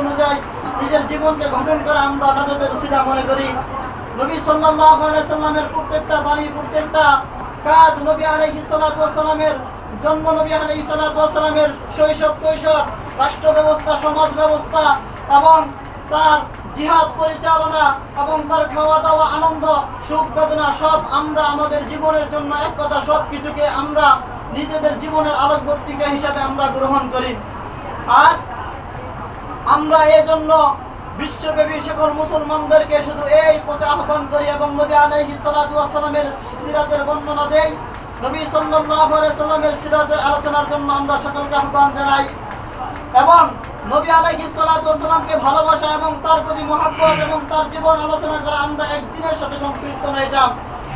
অনুযায়ী নিজের জীবনকে গঠন করে আমরা নাজাতের সিধা মনে করি। নবী সাল্লাল্লাহু আলাইহি সাল্লামের প্রত্যেকটা বাণী, প্রত্যেকটা কাজ নবী আলাইহিস সালাতু ওয়াস জন্ম, নবী আলাইহিস সালাতু ওয়াস শৈশব, কৈশোর রাষ্ট্র ব্যবস্থা সমাজ ব্যবস্থা এবং তার জিহাদ পরিচালনা এবং তার খাওয়া দাওয়া আনন্দ, সুখ, বেদনা সব আমরা আমাদের জীবনের জন্য এক কথা সব কিছুকে আমরা নিজেদের জীবনের আলোকবর্তিকা হিসাবে আমরা গ্রহণ করি। আর আমরা এই জন্য বিশ্বব্যাপী সকল মুসলমানদেরকে শুধু এই পথে আহ্বান করি এবং নবী ওয়াস সালামের সিরাতের বর্ণনা দেই। নবী সাল্লাল্লাহু আলাইহি সাল্লামের সিরাতের আলোচনার জন্য আমরা সকলকে আহ্বান জানাই। এবং নবী ওয়াস সালামকে ভালোবাসা এবং তার প্রতি মহব্বত এবং তার জীবন আলোচনা করা আমরা একদিনের সাথে সম্পৃক্ত নয় এটা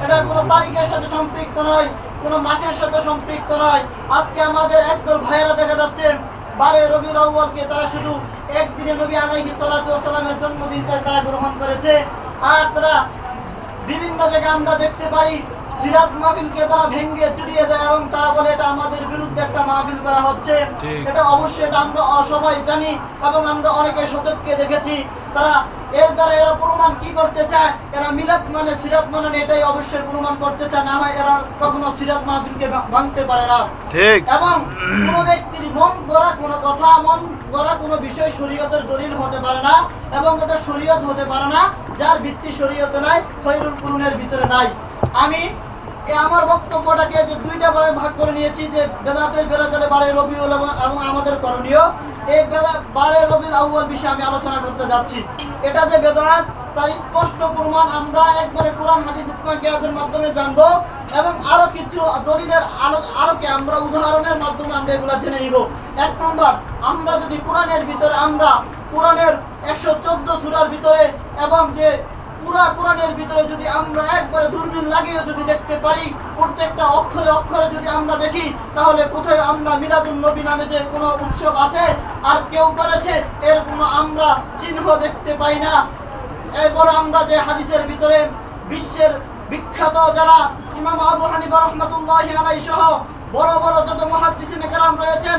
এটা কোনো তারিখের সাথে সম্পৃক্ত নয়, কোনো মাসের সাথে সম্পৃক্ত নয়। আজকে আমাদের একদল ভাইয়েরা দেখা যাচ্ছে বারে রবিউল আউ্বালকে তারা শুধু একদিনে নবী আলাইহি সালাতু ওয়াস সালামের জন্মদিনটা তারা গ্রহণ করেছে। আর তারা বিভিন্ন জায়গায় আমরা দেখতে পাই সিরাত মাহফিলকে তারা ভেঙ্গে চুরিয়ে দেয় এবং তারা বলে এটা আমাদের বিরুদ্ধে একটা মাহফিল করা হচ্ছে। এটা অবশ্যই এটা আমরা সবাই জানি এবং আমরা অনেকে সচেতকে দেখেছি। তারা এর দ্বারা এরা প্রমাণ কি করতে চায়? এরা মিলাদ মানে সিরাত মানে এটাই অবশ্যই প্রমাণ করতে চায়। না হয় এরা কখনো সিরাত মাহফিলকে ভাঙতে পারে না। ঠিক। এবং কোনো ব্যক্তির মন গড়া কোনো কথা মন গড়া কোনো বিষয় শরীয়তের দলিল হতে পারে না এবং এটা শরীয়ত হতে পারে না যার ভিত্তি শরীয়তে নাই খৈরুল কুরুনের ভিতরে নাই। আমি এ আমার বক্তব্যটাকে যে দুইটা ভাবে ভাগ করে নিয়েছি যে বেদাতের বেড়াজালে বারে রবিউল এবং আমাদের করণীয়। এই বেদা, বারে রবিউল আউ্বাল বিষয়ে আমি আলোচনা করতে যাচ্ছি। এটা যে বেদাত, তার স্পষ্ট প্রমাণ আমরা একবারে কোরআন, হাদিস, ইসলাম কিয়াসের মাধ্যমে জানব এবং আরও কিছু দলিলের আলো আলোকে আমরা উদাহরণের মাধ্যমে আমরা এগুলা জেনে নিব। এক নম্বর, আমরা যদি কোরআনের ভিতরে আমরা, কোরআনের একশো চোদ্দ সুরার ভিতরে এবং যে পুরা কোরআনের ভিতরে যদি আমরা একবারে দূরবীন লাগিয়ে যদি দেখতে পারি, প্রত্যেকটা অক্ষরে অক্ষরে যদি আমরা দেখি, তাহলে কোথায় আমরা মিলাদুন নবী নামে যে কোনো উৎসব আছে আর কেউ করেছে, এর কোনো আমরা চিহ্ন দেখতে পাই না। এরপর আমরা যে হাদিসের ভিতরে বিশ্বের বিখ্যাত যারা ইমাম আবু হানিফা রহমতুল্লাহ আলাই সহ বড় বড় যত মহাদ্দিসিন কেরাম রয়েছেন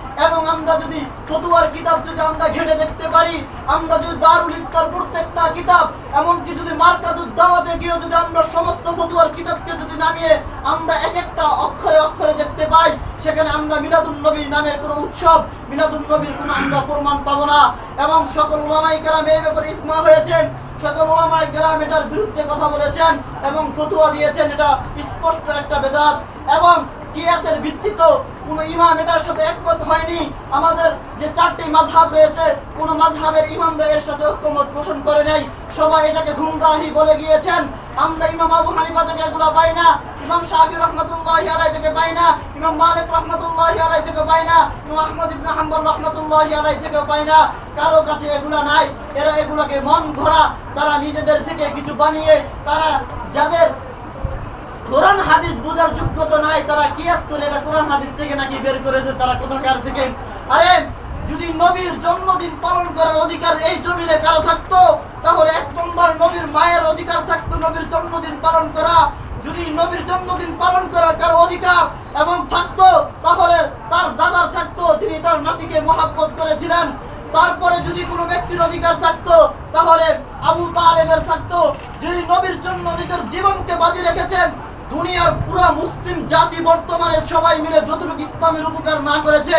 এবং আমরা যদি ফতুয়ার কিতাব যদি আমরা ঘেটে দেখতে পারি, আমরা যদি দারুল ইফতার প্রত্যেকটা কিতাব, এমনকি যদি মার্কাতুদ দাওয়াতে গিয়ে যদি আমরা সমস্ত ফতুয়ার কিতাবকে যদি নামিয়ে আমরা এক একটা অক্ষরে অক্ষরে দেখতে পাই, সেখানে আমরা মিলাদুন নবী নামে কোনো উৎসব, মিলাদুন নবীর কোনো আমরা প্রমাণ পাবো না। এবং সকল উলামাই কেরাম এই ব্যাপারে ইসমা হয়েছেন, সকল ওলামাই কেরাম এটার বিরুদ্ধে কথা বলেছেন এবং ফতুয়া দিয়েছেন, এটা স্পষ্ট একটা বেদাত। এবং কিয়াসের ভিত্তিতে ইমাম এটার সাথে একমত হয়নি। আমাদের যে চারটি মাঝহাব রয়েছে মাঝহাবের ইমামরা এর সাথে ঐক্যমত পোষণ করে নাই। সবাই এটাকে গুমরাহি বলে গিয়েছেন। আমরা ইমাম আবু হানিফা থেকে এগুলো পাই না, ইমাম শাহি রহমতুল্লাহ আলাই থেকে পাই না, ইমাম মালিক রহমতুল্লাহ আলাই থেকে পাই না, ইমাম আহমদ রহমতুল্লাহ আলাই থেকে পাই না। কারও কাছে এগুলা নাই। এরা এগুলাকে মন ধরা তারা নিজেদের থেকে কিছু বানিয়ে, তারা যাদের কোরআন হাদিস বোঝার যোগ্যতা নাই, তারা কিয়াস করে, এটা কোরআন হাদিস থেকে নাকি বের করেছে, তারা কোথাকার থেকে? আরে, যদি নবীর জন্মদিন পালন করার অধিকার এই জমিনে কারও থাকতো, তাহলে এক নম্বর নবীর মায়ের অধিকার থাকতো নবীর জন্মদিন পালন করা। যদি নবীর জন্মদিন পালন করার কারও অধিকার এবং থাকতো, তাহলে তার দাদার থাকতো, যিনি তার নাতিকে মহাব্বত করেছিলেন। তারপরে যদি কোনো ব্যক্তির অধিকার থাকতো, তাহলে আবু তালেবের থাকতো, যিনি নবীর জন্য নিজের জীবনকে বাজি রেখেছেন দুনিয়ার পুরা মুসলিম জাতি বর্তমানে সবাই মিলে যতটুকু ইসলামের উপকার না করেছে,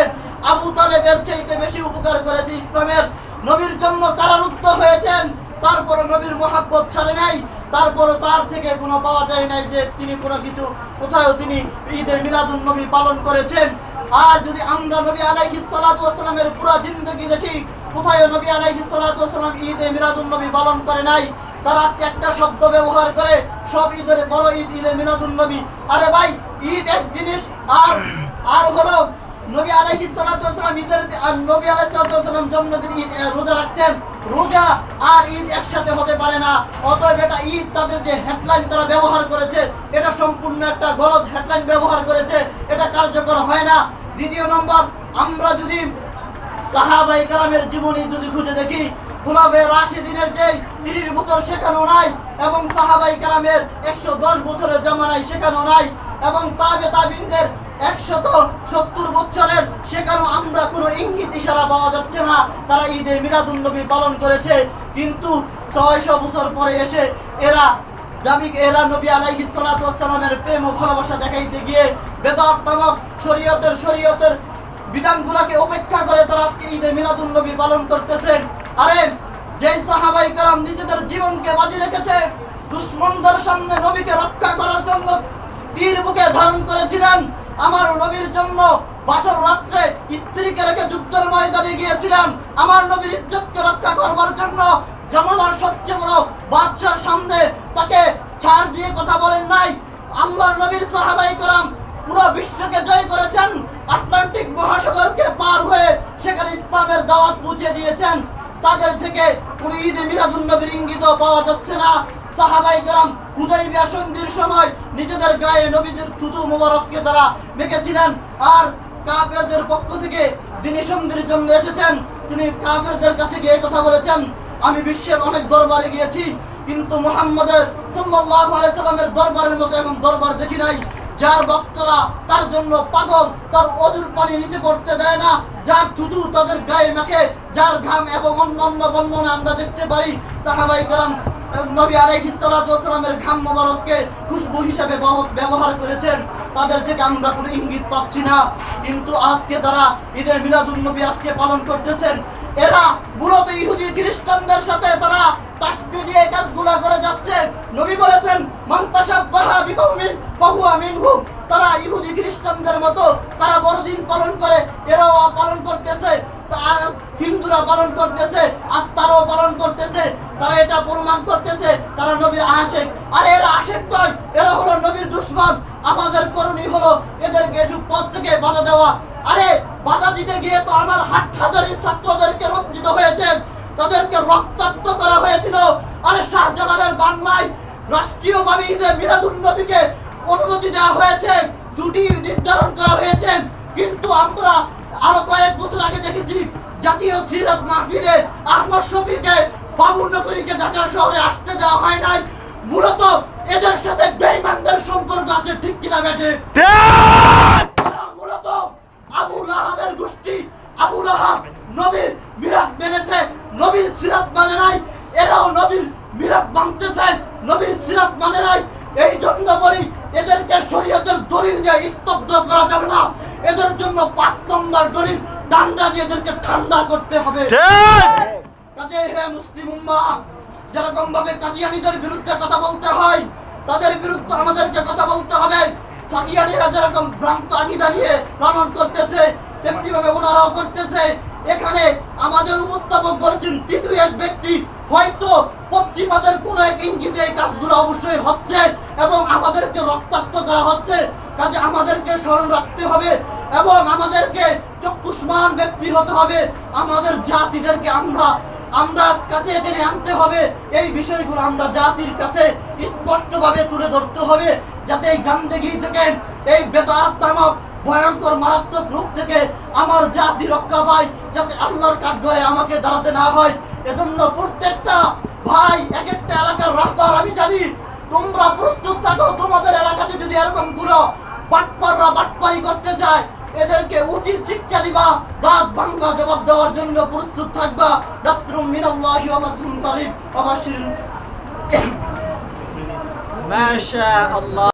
আবু তালেবের চাইতে বেশি উপকার করেছে ইসলামের। নবীর জন্য কারারুদ্ধ হয়েছেন তারপরে নবীর মহাব্বত ছাড়ে নাই তারপরে তার থেকে কোনো পাওয়া যায় নাই যে তিনি কোনো কিছু কোথাও তিনি ঈদের মিলাদুন নবী পালন করেছেন। আর যদি আমরা নবী আলাইহিস সালাতু ওয়াসালামের পুরো জিন্দগি দেখি কোথায় নবী আলাইহিস সালাতু ওয়াসালাম ঈদে মিলাদুন নবী পালন করে নাই তারা একটা শব্দ ব্যবহার করে, সব ঈদের বড় ঈদ, ঈদে মিলাদুন নবী। আরে ভাই, ঈদ এক জিনিস, আর আর হলো নবী আলাইহিস সালাতু ওয়াসালাম ঈদের আর নবী আলাইহিস সালাতু ওয়াসালাম জন্মদিন ঈদ রোজা রাখতেন। রোজা আর ঈদ একসাথে হতে পারে না। অতএব এটা ঈদ তাদের যে হেডলাইন তারা ব্যবহার করেছে, এটা সম্পূর্ণ একটা গলদ হেডলাইন ব্যবহার করেছে, এটা কার্যকর হয় না। দ্বিতীয় নম্বর, আমরা যদি সাহাবাই কালামের জীবনী যদি খুঁজে দেখি গুলাবে রাশিদিনের যে তিরিশ বছর শেখানো নাই এবং সাহাবাই কালামের একশো দশ বছরের জামানায় শেখানো নাই এবং তাবে তাবিনদের একশত সত্তর বছরের সেখানেও আমরা কোনো ইঙ্গিত ইশারা পাওয়া যাচ্ছে না। তারা ঈদে মিলাদুল নবী পালন করেছে। কিন্তু ছয়শো বছর পরে এসে এরা দাবি, এরা নবী আলাইহিস সালাতু প্রেম ও ভালোবাসা দেখাইতে গিয়ে বেদাত নামক শরীয়তের শরীয়তের বিধানগুলোকে উপেক্ষা করে তারা আজকে ঈদে মিলাদুল নবী পালন করতেছেন আরে, যেই সাহাবাই কালাম নিজেদের জীবনকে বাজি রেখেছে, দুশ্মনদের সামনে নবীকে রক্ষা করার জন্য তীর বুকে ধারণ করেছিলেন। আমার নবীর জন্য বাসর রাত্রে স্ত্রীকে রেখে যুদ্ধের ময়দানে গিয়েছিলেন। আমার নবীর ইজ্জতকে রক্ষা করবার জন্য জমানার সবচেয়ে বড় বাদশার সামনে তাকে ছাড় দিয়ে কথা বলেন নাই। আল্লাহর নবীর সাহাবাই করাম পুরো বিশ্বকে জয় করেছেন। আটলান্টিক মহাসাগরকে পার হয়ে সেখানে ইসলামের দাওয়াত পৌঁছে দিয়েছেন। তাদের থেকে কোনো ঈদে মিলাদুন নবীর ইঙ্গিত পাওয়া যাচ্ছে না। সাহাবাই গ্রাম হুদাইবিয়া সন্ধির সময় নিজেদের গায়ে নবীদের থুতু মোবারককে তারা মেখেছিলেন। আর কাফেরদের পক্ষ থেকে যিনি সন্ধির জন্য এসেছেন, তিনি কাফেরদের কাছে গিয়ে কথা বলেছেন, আমি বিশ্বের অনেক দরবারে গিয়েছি, কিন্তু মোহাম্মদের সাল্লাল্লাহু আলাইহি সাল্লামের দরবারের মতো এমন দরবার দেখি নাই। যার ভক্তরা তার জন্য পাগল, তার অজুর পানি নিচে পড়তে দেয় না, যার থুতু তাদের গায়ে মাখে, যার ঘাম এবং অন্যান্য বর্ণনা আমরা দেখতে পাই সাহাবাই কালাম নবী আলাইহিস সালাতু ওয়াস সালামের ঘাম মোবারককে খুশবু হিসেবে ব্যব- ব্যবহার করেছেন। তাদের থেকে আমরা কোনো ইঙ্গিত পাচ্ছি না। কিন্তু আজকে তারা ঈদের মিলাদুন নবী আজকে পালন করতেছেন। এরা মূলত ইহুদি খ্রিস্টানদের সাথে তারা তাসবি দিয়ে কাজগুলা করে যাচ্ছে। নবী বলেছেন, মান তাশাব্বাহা বিকৌমিন ফাহুয়া মিনহুম তারা ইহুদি খ্রিস্টানদের মতো, তারা বড়দিন পালন করে, এরাও পালন করতেছে হিন্দুরা পালন করতেছে আর তারাও পালন করতেছে, তারা এটা প্রমাণ করতেছে, তারা নবীর আশেক। আর এরা আশেক নয়, এরা হলো নবীর দুশ্মন। আমাদের করণীয় হলো এদেরকে এসব পথ থেকে বাধা দেওয়া। আরে, বাধা দিতে গিয়ে তো আমার হাট হাজারি ছাত্রদেরকে রঞ্জিত হয়েছে, তাদেরকে রক্তাক্ত করা হয়েছিল। আরে শাহজালালের বাংলায় রাষ্ট্রীয়ভাবে ঈদে মিলাদুন নবীকে অনুমতি দেওয়া হয়েছে ছুটি নির্ধারণ করা হয়েছে। কিন্তু আমরা আরও কয়েক বছর আগে দেখেছি জাতীয় সিরাত মাহফিলে আহমদ শফিকে বাবুর নগরীকে ঢাকা শহরে আসতে দেওয়া হয় নাই। মূলত এদের সাথে বেঈমানদের সম্পর্ক আছে ঠিক কিনা বেটে মূলত আবু লাহাবের গোষ্ঠী। আবু লাহাব নবীর মিরাত মেনেছে নবীর সিরাত মানে নাই এরাও নবীর মিরাত মানতেছে নবীর সিরাত মানে নাই। এই জন্য বলি এদেরকে শরীয়তের দলিল দিয়ে স্তব্ধ করা যাবে না। এদের জন্য পাঁচ নম্বর দলিল ডান্ডা দিয়ে এদেরকে ঠান্ডা করতে হবে। কাজে হে মুসলিম উম্মা যেরকম ভাবে কাদিয়ানিদের বিরুদ্ধে কথা বলতে হয় তাদের বিরুদ্ধে আমাদেরকে কথা বলতে হবে। সাদিয়ানিরা যেরকম ভ্রান্ত আকিদা নিয়ে লালন করতেছে তেমনি ভাবে ওনারাও করতেছে। এখানে আমাদের উপস্থাপক বলেছেন তৃতীয় এক ব্যক্তি হয়তো পশ্চিমাদের কোন এক ইঙ্গিতে এই কাজগুলো অবশ্যই হচ্ছে এবং আমাদেরকে রক্তাক্ত করা হচ্ছে। কাজে আমাদেরকে স্মরণ রাখতে হবে এবং আমাদেরকে চক্ষুষ্মান ব্যক্তি হতে হবে। আমাদের জাতিদেরকে আমরা আমরা কাছে টেনে আনতে হবে। এই বিষয়গুলো আমরা জাতির কাছে স্পষ্টভাবে তুলে ধরতে হবে যাতে এই গান্ধীগিরি থেকে এই বেদাত নামক ভয়ঙ্কর, মারাত্মক রূপ থেকে আমার জাতি রক্ষা পায়, যাতে আল্লাহর কাঠগড়ে আমাকে দাঁড়াতে না হয়। এজন্য প্রত্যেকটা ভাই এক একটা এলাকার রাস্তার, আমি জানি তোমরা প্রস্তুত থাকো, তোমাদের এলাকাতে যদি এরকমগুলো বাটপাররা বাটপারি করতে চায় এদেরকে উচিত শিক্ষা দিবা, দাঁত ভাঙ্গা জবাব দেওয়ার জন্য প্রস্তুত থাকবা। দাসরুম মিনাল্লাহি ওয়া মাতুন করিব অবাশির মাশা আল্লাহ